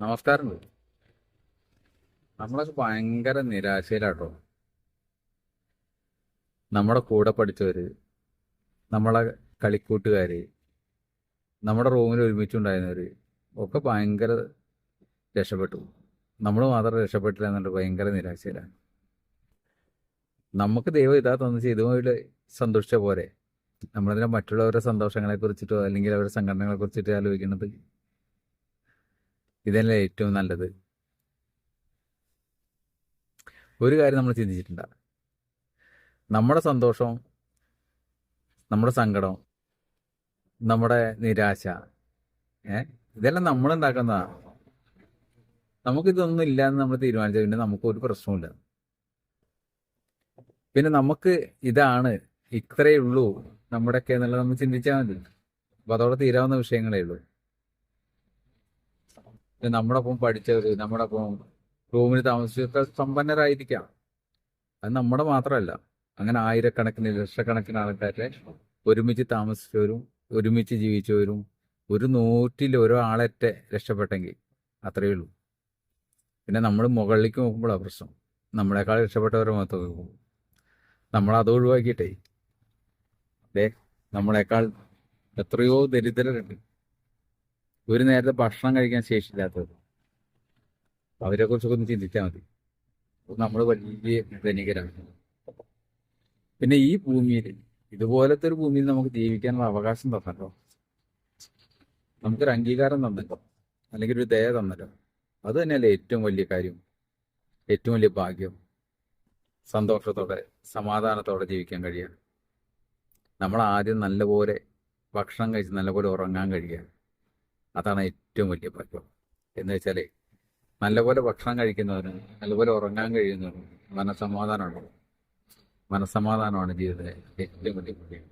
നമസ്കാരം നമ്മളൊക്കെ ഭയങ്കര നിരാശയിലാട്ടോ. നമ്മുടെ കൂടെ പഠിച്ചവര് നമ്മളെ കളിക്കൂട്ടുകാര് നമ്മുടെ റൂമിൽ ഒരുമിച്ചുണ്ടായിരുന്നവര് ഒക്കെ ഭയങ്കര രക്ഷപ്പെട്ടു. നമ്മൾ മാത്രം രക്ഷപ്പെട്ടില്ല എന്നുണ്ട് ഭയങ്കര നിരാശയിലാണ്. നമുക്ക് ദൈവം ഇതാ തന്നു ചെയ്തുപോലെ സന്തോഷിച്ച പോരെ നമ്മളതിനെ മറ്റുള്ളവരുടെ സന്തോഷങ്ങളെ കുറിച്ചിട്ടോ അല്ലെങ്കിൽ അവരുടെ സംഘടനകളെ കുറിച്ചിട്ടോ ആലോചിക്കുന്നത് ഇതല്ലേ ഏറ്റവും നല്ലത്. ഒരു കാര്യം നമ്മൾ ചിന്തിച്ചിട്ടുണ്ട്. നമ്മുടെ സന്തോഷവും നമ്മുടെ സങ്കടം നമ്മുടെ നിരാശ ഏ? ഇതെല്ലാം നമ്മൾ ഉണ്ടാക്കുന്നതാ നമുക്കിതൊന്നും ഇല്ല എന്ന് നമ്മൾ തീരുമാനിച്ചത് പിന്നെ നമുക്ക് ഒരു പ്രശ്നമില്ല പിന്നെ നമുക്ക് ഇതാണ് ഇത്രയേ ഉള്ളൂ നമ്മുടെയൊക്കെ എന്നുള്ളത് നമ്മൾ ചിന്തിച്ചാൽ മതി. അപ്പൊ അതോടെ തീരാവുന്ന വിഷയങ്ങളേ ഉള്ളൂ. നമ്മുടെ ഒപ്പം പഠിച്ചവര് നമ്മുടെ ഒപ്പം റൂമിൽ താമസിച്ചൊക്കെ സമ്പന്നരായിരിക്കാം. അത് നമ്മുടെ മാത്രമല്ല. അങ്ങനെ ആയിരക്കണക്കിന് ലക്ഷക്കണക്കിന് ആൾക്കാരെ ഒരുമിച്ച് താമസിച്ചവരും ഒരുമിച്ച് ജീവിച്ചവരും ഒരു നൂറ്റിൽ ഓരോ ആളെറ്റ രക്ഷപ്പെട്ടെങ്കിൽ അത്രയേ ഉള്ളൂ. പിന്നെ നമ്മൾ മുകളിലേക്ക് നോക്കുമ്പോഴാണ് പ്രശ്നം. നമ്മളെക്കാൾ രക്ഷപ്പെട്ടവരെ മാത്രം നോക്കും. നമ്മൾ ഒഴിവാക്കിയിട്ടേ. അതെ നമ്മളെക്കാൾ എത്രയോ ദരിദ്രരുണ്ട്. ഒരു നേരത്തെ ഭക്ഷണം കഴിക്കാൻ ശേഷിയില്ലാത്തത് അവരെ കുറിച്ചൊക്കെ ഒന്ന് ചിന്തിച്ചാൽ മതി. നമ്മൾ വലിയ ധനികരാണ്. പിന്നെ ഈ ഭൂമിയിൽ ഇതുപോലത്തെ ഒരു ഭൂമിയിൽ നമുക്ക് ജീവിക്കാനുള്ള അവകാശം തന്നല്ലോ. നമുക്കൊരു അംഗീകാരം തന്നല്ലോ. അല്ലെങ്കിൽ ഒരു ദയ തന്നല്ലോ. അത് തന്നെയല്ലേ ഏറ്റവും വലിയ കാര്യം. ഏറ്റവും വലിയ ഭാഗ്യം. സന്തോഷത്തോടെ സമാധാനത്തോടെ ജീവിക്കാൻ കഴിയുക. നമ്മൾ ആദ്യം നല്ലപോലെ ഭക്ഷണം കഴിച്ച് നല്ലപോലെ ഉറങ്ങാൻ കഴിയുക. അതാണ് ഏറ്റവും വലിയ ഭാഗ്യം. എന്ന് വെച്ചാൽ നല്ലപോലെ ഭക്ഷണം കഴിക്കുന്നവന് നല്ലപോലെ ഉറങ്ങാൻ കഴിയുന്നവന് മനസമാധാനമുണ്ട്. മനസമാധാനമാണ് ജീവിതത്തിലെ ഏറ്റവും വലിയ ഭാഗ്യം.